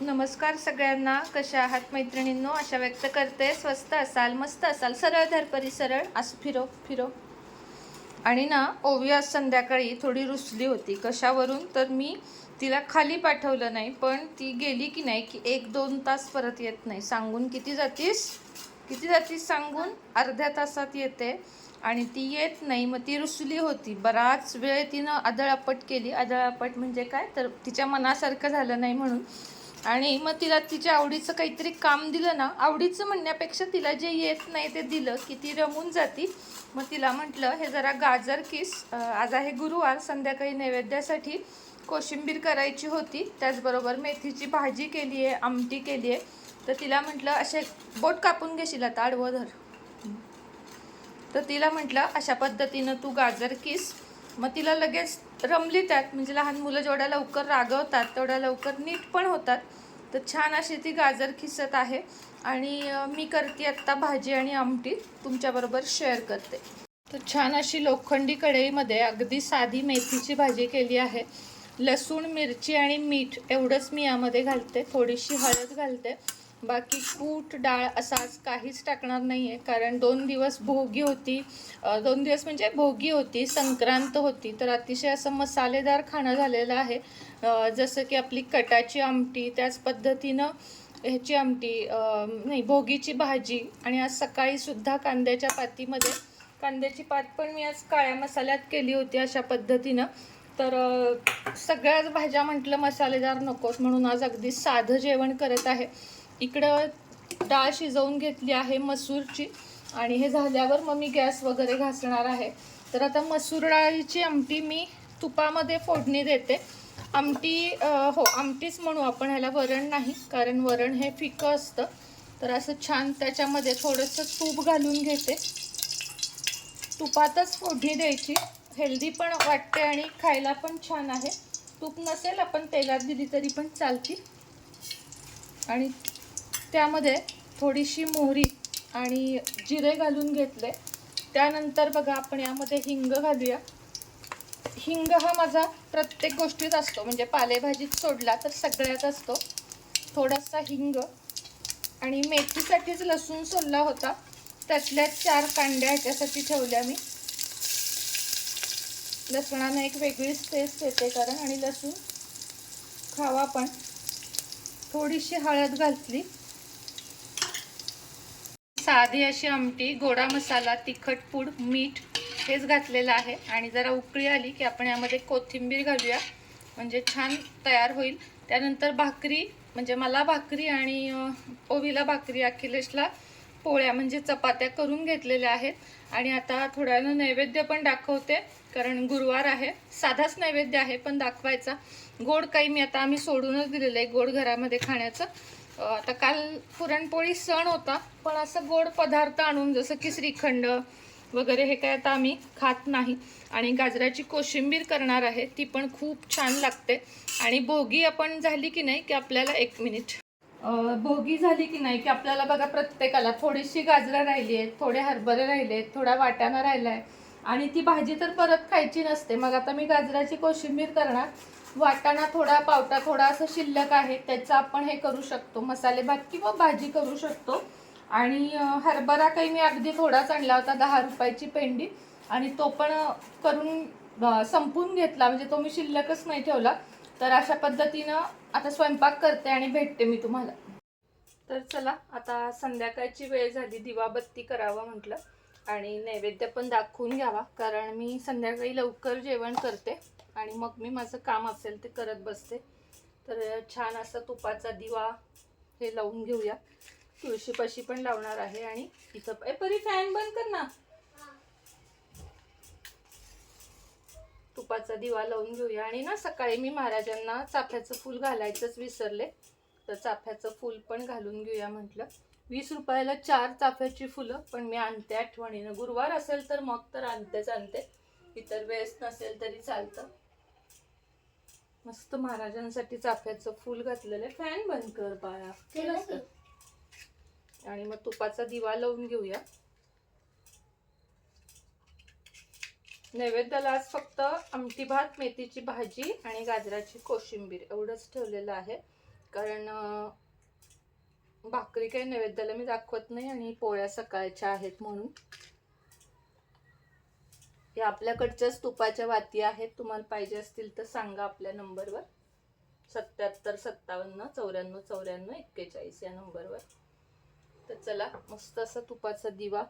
नमस्कार सगळ्यांना. कशा आहात मैत्रिणींनो? अशा व्यक्त करते. स्वस्त असाल मस्त असाल सरळ धरपरी सरळ. असं फिरो फिरो. आणि ना ओवी आज संध्याकाळी थोडी रुसली होती. कशावरून? तर मी तिला खाली पाठवलं नाही पण ती गेली की नाही की एक दोन तास परत येत नाही. सांगून किती जातीस? किती जातीस सांगून? अर्ध्या तासात येते. आणि ती येत नाही. मग ती रुसली होती. बराच वेळ तिनं आदळापट केली. आदळापट म्हणजे काय? तर तिच्या मनासारखं झालं नाही म्हणून. आणि मग तिला तिच्या आवडीचं काहीतरी काम दिलं ना आवडीचं म्हणण्यापेक्षा तिला जे येत नाही ते दिलं की ती रमून जाती. मग तिला म्हटलं हे जरा गाजर किस. आज आहे गुरुवार संध्याकाळी नैवेद्यासाठी कोशिंबीर करायची होती. त्याचबरोबर मेथीची भाजी केली आहे आमटी केली आहे. तर तिला म्हटलं असे बोट कापून घेशील आता आडवं धर. तर तिला म्हटलं अशा पद्धतीनं तू गाजर किस मग तिला लगेच रमली त्यात म्हणजे लहान मुलं जेवढ्या लवकर रागवतात तेवढ्या लवकर नीट पण होतात. तर छान अशी ती गाजर खिसत आहे. आणि मी करते आत्ता भाजी आणि आमटी. तुमच्याबरोबर शेअर करते. तर छान अशी लोखंडी कढईमध्ये अगदी साधी मेथीची भाजी केली आहे. लसूण मिरची आणि मीठ एवढंच मी यामध्ये घालते. थोडीशी हळद घालते. बाकी कूट डाळ असाच आज काहीच टाकणार नाही आहे कारण दोन दिवस भोगी होती. दोन दिवस म्हणजे भोगी होती संक्रांत होती. तर अतिशय असं मसालेदार खाणं झालेलं आहे. जसं की आपली कटाची आमटी त्याच पद्धतीनं ह्याची आमटी नाही भोगीची भाजी. आणि आज सकाळीसुद्धा कांद्याच्या पातीमध्ये कांद्याची पात पण मी आज काळ्या मसाल्यात केली होती अशा पद्धतीनं. तर सगळ्याच भाज्या म्हटलं मसालेदार नकोत म्हणून आज अगदी साधं जेवण करत आहे. इकडं डाळ शिजवून घेतली आहे मसूरची आणि हे झाल्यावर मग मी गॅस वगैरे घासणार आहे. तर आता मसूर डाळीची आमटी मी तुपामध्ये फोडणी देते. आमटी हो आमटीच म्हणू आपण ह्याला वरण नाही कारण वरण हे फिकं असतं. तर असं छान त्याच्यामध्ये थोडंसं तूप घालून घेते. तुपातच फोडणी द्यायची. हेल्दी पण वाटते आणि खायला पण छान आहे. तूप नसेल आपण तेलात दिली तरी पण चालती आणि त्यामध्ये थोडीशी मोहरी आणि जिरे घालून घेतले. त्यानंतर बघा आपण यामध्ये हिंग घालूया. हिंग हा माझा प्रत्येक गोष्टीत असतो. म्हणजे पालेभाजीत सोडला तर सगळ्यात असतो. थोडासा हिंग आणि मेथीसाठीच लसूण सोडला होता. त्यातल्या चार कांड्या ह्याच्यासाठी ठेवल्या मी. लसणानं एक वेगळीच टेस्ट येते कारण आणि लसूण खावा पण. थोडीशी हळद घातली. साधी अशी आमटी गोडा मसाला तिखट पूड मीठ हेच घातलेलं आहे. आणि जरा उकळी आली की आपण यामध्ये कोथिंबीर घालूया. म्हणजे छान तयार होईल. त्यानंतर भाकरी म्हणजे मला भाकरी आणि अं, ओवीला भाकरी अखिलेशला पोळ्या म्हणजे चपात्या करून घेतलेल्या आहेत. आणि आता थोड्या नैवेद्य पण दाखवते कारण गुरुवार आहे. साधाच नैवेद्य आहे पण दाखवायचा. गोड काही मी आता आम्ही सोडूनच दिलेलं आहे गोड घरामध्ये खाण्याचं. आता काल पुरणपोळी सण होता पण असं गोड पदार्थ आणून जसं की श्रीखंड वगैरे हे काय आता आम्ही खात नाही. आणि गाजराची कोशिंबीर करणार आहे ती पण खूप छान लागते. आणि भोगी आपण झाली की नाही की आपल्याला एक मिनिट. भोगी झाली की नाही की आपल्याला बघा प्रत्येकाला थोडीशी गाजरं राहिली आहेत थोडे हरभरे राहिले आहेत थोडा वाटाणा राहिला आहे आणि ती भाजी तर परत खायची नसते. मग आता मी गाजराची कोशिंबीर करणार. वाटाणा थोडा पावटा थोडा असं शिल्लक आहे. त्याचं आपण हे करू शकतो. मसाले भात किंवा भाजी करू शकतो. आणि हरभरा काही मी अगदी थोडाच आणला होता दहा रुपयाची पेंडी. आणि तो पण करून संपून घेतला. म्हणजे तो मी शिल्लकच नाही ठेवला. तर अशा पद्धतीनं आता स्वयंपाक करते आणि भेटते मी तुम्हाला. तर चला आता संध्याकाळची वेळ झाली. दिवाबत्ती करावं म्हटलं. आणि नैवेद्य पण दाखवून घ्यावा कारण मी संध्याकाळी लवकर जेवण करते आणि मग मी माझं काम असेल ते करत बसते. तर छान असा तुपाचा दिवा हे लावून घेऊया. तुळशीपाशी पण लावणार आहे आणि इथं ए परी फॅन बंद कर ना. तुपाचा दिवा लावून घेऊया. आणि ना सकाळी मी महाराजांना चाफ्याचं फूल घालायचंच विसरले. तर चाफ्याचं फूल पण घालून घेऊया म्हटलं. वीस रुपयाला चार चाफ्याची फुलं पण मी आणते आठवणीनं. गुरुवार असेल तर मग तर आणतेच आणते. इतर वेळेस नसेल तरी चालतं. मस्त महाराजांसाठी चाफ्याचं फूल घातलेलं फॅन बंद कर बाळा? आणि मग तुपाचा दिवा लावून घेऊया. नैवेद्याला आज फक्त आमटी भात मेथीची भाजी आणि गाजराची कोशिंबीर एवढंच ठेवलेलं आहे. कारण भाकरी काही नैवेद्याला मी दाखवत नाही आणि पोळ्या सकाळच्या आहेत म्हणून. या आपल्याकडच्याच तुपाच्या वाती आहेत. तुम्हाला पाहिजे असतील तर सांगा आपल्या नंबरवर. सत्याहत्तर सत्तावन्न चौऱ्याण्णव चौऱ्याण्णव एक्केचाळीस या नंबरवर. तर चला मस्त असा तुपाचा दिवा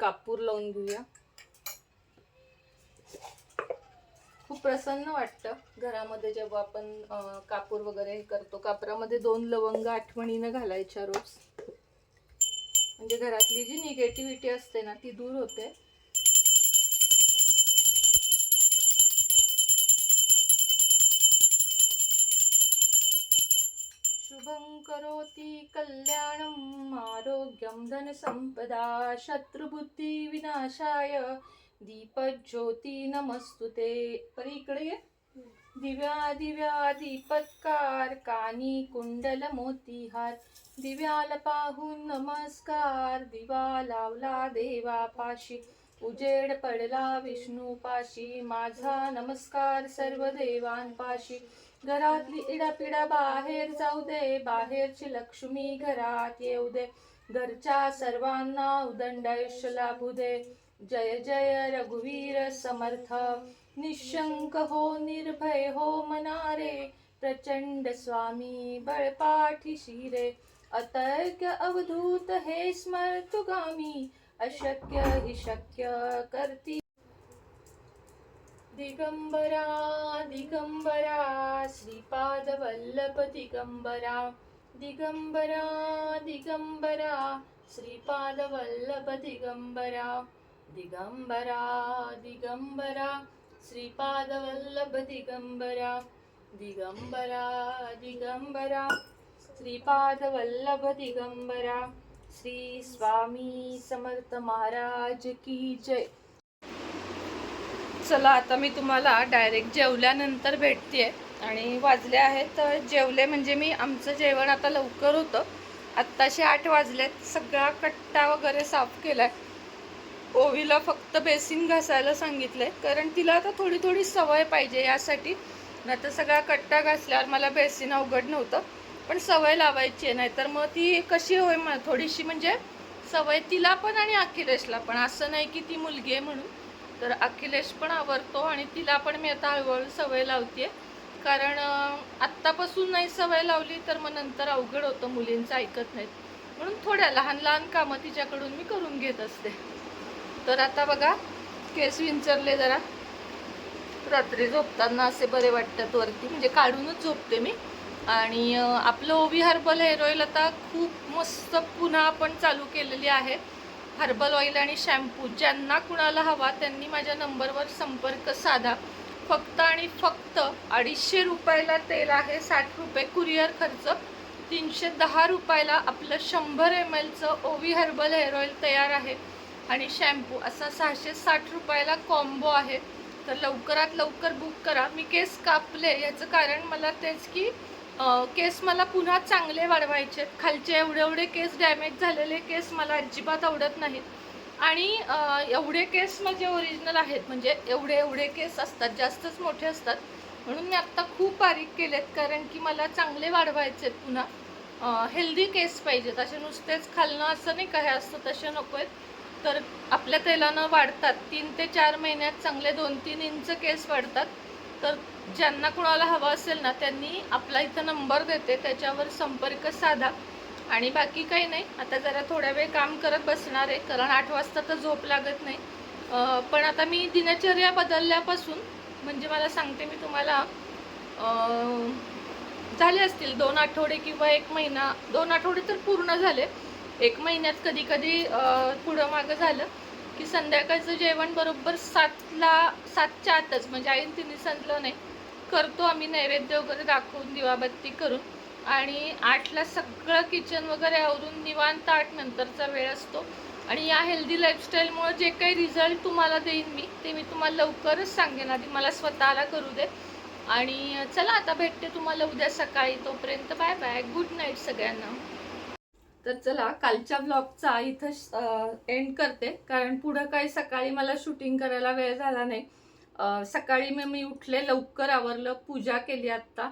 कापूर लावून घेऊया. खूप प्रसन्न वाटतं घरामध्ये जेव्हा आपण कापूर वगैरे हे करतो. कापरामध्ये दोन लवंग आठवणीनं घालायच्या रोज. म्हणजे घरातली जी निगेटिव्हिटी असते ना ती दूर होते. शुभं करोति कल्याणम् आरोग्यं धनसम्पदा शत्रुबुद्धिविनाशाय दीपज्योती नमस्तुते. परी इकडे ये. दिव्या दिव्या दीपत्कार कानी कुंडल मोतीहार दिव्याला पाहून नमस्कार. दिवा लावला देवा पाशी. उजेड पडला विष्णू पाशी. माझा नमस्कार सर्व देवांपाशी. घरातली इडापिडा बाहेर जाऊ दे. बाहेरची लक्ष्मी घरात येऊ दे. घरच्या सर्वांना उदंड आयुष्य लाभू दे. जय जय रघुवीर समर्थ। निशंक हो निर्भय हो मनारे। प्रचंड स्वामी बळपाठी शिरे। अतर्क्य अवधूत हे स्मर्तुगामी। अशक्य हि शक्य करती। दिगंबरा दिगंबरा श्रीपाद वल्लभ दिगंबरा। दिगंबरा दिगंबरा श्रीपाद वल्लभ दिगंबरा। दिगंबरा दिगंबरा श्रीपादवल्लभ दिगंबरा दिगंबरा दिगंबरा श्रीपाद वल्लभ दिगंबरा श्री स्वामी समर्थ महाराज की जय. चला आता मी तुम्हाला डायरेक्ट जेवल्यानंतर भेटते आणि वाजले आहेत जेवले म्हणजे मी आमचं जेवण आता लवकर होतं. आत्ताशे आठ वाजलेत सगळा कट्टा वगैरे साफ केला आहे ओवीला फक्त बेसिन घासायला सांगितलं आहे कारण तिला आता थोडी थोडी सवय पाहिजे यासाठी. नाही तर सगळा कट्टा घासल्यावर मला बेसिन अवघड नव्हतं पण सवय लावायची आहे नाहीतर मग ती कशी होय मग थोडीशी म्हणजे सवय तिला पण आणि अखिलेशला पण. असं नाही की ती मुलगी आहे म्हणून. तर अखिलेश पण आवडतो आणि तिला पण मी आता हळूहळू सवय लावते कारण आत्तापासून नाही सवय लावली तर मग नंतर अवघड होतं मुलींचं ऐकत नाहीत. म्हणून थोड्या लहान लहान कामं तिच्याकडून मी करून घेत असते. तर आता बघा केस विंचरले जरा. रात्री झोपताना असे बरे वाटतात वरती. म्हणजे काढूनच झोपते मी. आणि आपलं ओवी हर्बल हेअर ऑइल आता खूप मस्त पुन्हा आपण चालू केलेली आहे. हर्बल ऑइल आणि शॅम्पू ज्यांना कुणाला हवा त्यांनी माझ्या नंबरवर संपर्क साधा. फक्त आणि फक्त अडीचशे रुपयाला तेल आहे साठ रुपये कुरिअर खर्च. तीनशे दहा रुपयाला आपलं शंभर एम एलचं ओवी हर्बल हेअर ऑइल तयार आहे. आणि शॅम्पू. असा सहाशे साठ रुपयाला कॉम्बो आहे. तर लवकरात लवकर बुक करा. मी केस कापले. याचं कारण मला तेच की केस मला पुन्हा चांगले वाढवायचे. आहेत. खालचे एवढे एवढे केस डॅमेज झालेले केस मला अजिबात आवडत नाहीत. आणि एवढे केस माझे ओरिजिनल आहेत. म्हणजे एवढे एवढे केस असतात. जास्तच मोठे असतात. म्हणून मी आत्ता खूप बारीक केलेत. कारण की मला चांगले वाढवायचे आहेत पुन्हा. हेल्दी केस पाहिजेत. असे नुसतेच खालणं असं नाही काय असतं तसे नको आहेत. तर आपल्या तेलानं वाढतात. तीन ते चार महिन्यात चांगले दोन तीन इंच केस वाढतात. तर ज्यांना कुणाला हवं असेल ना त्यांनी आपला इथं नंबर देते त्याच्यावर संपर्क साधा. आणि बाकी काही नाही. आता जरा थोड्या वेळ काम करत बसणार आहे. कारण आठ वाजता तर झोप लागत नाही. पण आता मी दिनचर्या बदलल्यापासून म्हणजे मला सांगते मी तुम्हाला झाले असतील दोन आठवडे किंवा एक महिना दोन आठवडे तर पूर्ण झाले. एक महिन्यात कधी कधी पुढं मागं झालं की संध्याकाळचं जेवण बरोबर सातला सातच्या आतच म्हणजे आईन तिने संपलं नाही करतो आम्ही नैवेद्य वगैरे दाखवून दिवाबत्ती करून. आणि आठला सगळं किचन वगैरे आवरून निवांत आठ नंतरचा वेळ असतो. आणि या हेल्दी लाईफस्टाईलमुळे जे काही रिझल्ट तुम्हाला देईन मी ते मी तुम्हाला लवकरच सांगेन. आधी मला स्वतःला करू दे. आणि चला आता भेटते तुम्हाला उद्या सकाळी. तोपर्यंत बाय बाय. गुड नाईट सगळ्यांना. तर चला कालच्या ब्लॉगचा इथं एंड करते. कारण पुढं काही सकाळी मला शूटिंग करायला वेळ झाला नाही. सकाळी मी मी उठले लवकर आवरलं पूजा केली आत्ता.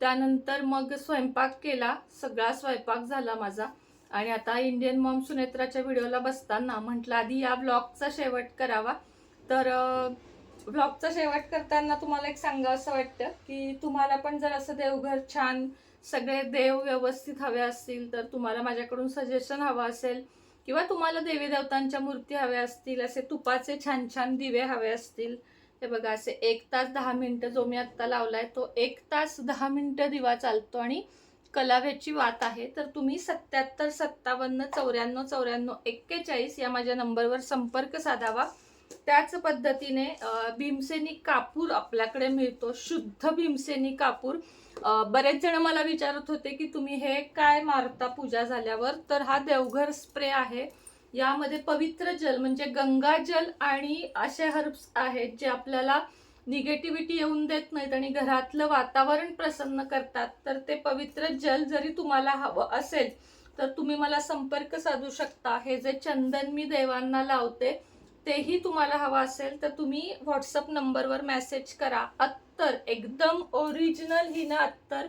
त्यानंतर मग स्वयंपाक केला. सगळा स्वयंपाक झाला माझा. आणि आता इंडियन मॉम सुनेत्राच्या व्हिडिओला बसताना म्हटलं आधी या ब्लॉगचा शेवट करावा. तर ब्लॉगचा शेवट करताना तुम्हाला एक सांगावं असं वाटतं की तुम्हाला पण जर असं देवघर छान सगळे देव व्यवस्थित हवे असतील तर तुम्हाला माझ्याकडून सजेशन हवं असेल किंवा तुम्हाला देवी देवतांच्या मूर्ती हव्या असतील असे तुपाचे छान छान दिवे हवे असतील. हे बघा असे एक तास दहा मिनटं जो मी आत्ता लावला आहे तो एक तास दहा मिनटं दिवा चालतो आणि कलाव्याची वात आहे. तर तुम्ही सत्याहत्तर सत्तावन्न चौऱ्याण्णव चौऱ्याण्णव एक्केचाळीस या माझ्या नंबरवर संपर्क साधावा. त्याच पद्धतीने भीमसेनी कापूर आपल्याकडे मिळतो शुद्ध भीमसेनी कापूर. बरेच जण मला विचारत होते की तुम्ही हे काय मारता पूजा झाल्यावर? तर हा देवघर स्प्रे आहे. यामध्ये पवित्र जल म्हणजे गंगाजल आणि असे हर्ब्स आहेत जे आपल्याला निगेटिव्हिटी येऊन देत नाहीत आणि घरातलं वातावरण प्रसन्न करतात. तर ते पवित्र जल जरी तुम्हाला हवं असेल तर तुम्ही मला संपर्क साधू शकता. हे जे चंदन मी देवांना लावते तेही तुम्हाला हवं असेल तर तुम्ही व्हॉट्सअप नंबरवर मेसेज करा. अत्तर एकदम ओरिजिनल ही ना अत्तर?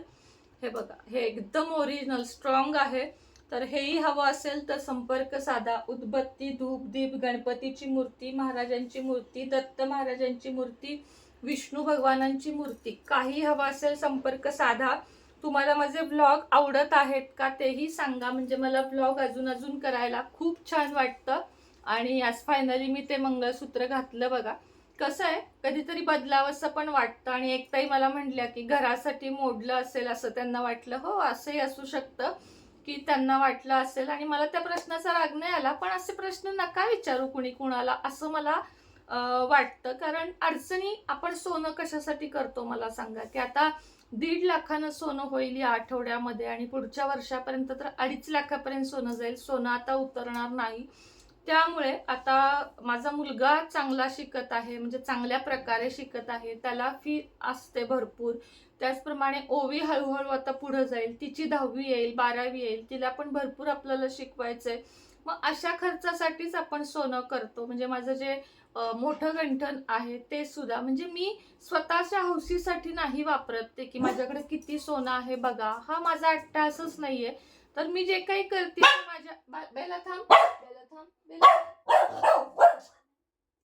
हे बघा हे एकदम ओरिजिनल स्ट्रॉंग आहे. तर हेही हवं असेल तर संपर्क साधा. उदबत्ती धूप दीप गणपतीची मूर्ती महाराजांची मूर्ती दत्त महाराजांची मूर्ती विष्णू भगवानांची मूर्ती. काही हवं असेल संपर्क साधा. तुम्हाला माझे ब्लॉग आवडत आहेत का तेही सांगा. म्हणजे मला ब्लॉग अजून अजून करायला खूप छान वाटतं. आणि आज फायनली मी ते मंगळसूत्र घातलं बघा. कसं आहे कधीतरी बदलावंसं पण वाटतं आणि एकताही मला म्हटल्या की घरासाठी मोडलं असेल असं त्यांना वाटलं. हो असंही असू शकतं की त्यांना वाटलं असेल आणि मला त्या प्रश्नाचा राग नाही आला पण असे प्रश्न नका विचारू कुणी कुणाला असं मला वाटतं. कारण अडचणी आपण सोनं कशासाठी करतो मला सांगा की आता दीड लाखानं सोनं होईल या आठवड्यामध्ये आणि पुढच्या वर्षापर्यंत तर अडीच लाखापर्यंत सोनं जाईल. सोनं आता उतरणार नाही. त्यामुळे आता माझा मुलगा चांगला शिकत आहे म्हणजे चांगल्या प्रकारे शिकत आहे त्याला फी असते भरपूर. त्याचप्रमाणे ओवी हळूहळू आता पुढं जाईल तिची दहावी येईल बारावी येईल तिला पण भरपूर आपल्याला शिकवायचंय. मग अशा खर्चासाठीच आपण सोनं करतो. म्हणजे माझं जे मोठं गंठन आहे ते सुद्धा. म्हणजे मी स्वतःच्या हौसीसाठी नाही वापरत ते की माझ्याकडे किती सोनं आहे बघा. हा माझा अट्टासच नाहीये. तर मी जे काही करते माझ्या बेला थांब. बेला थांब बेला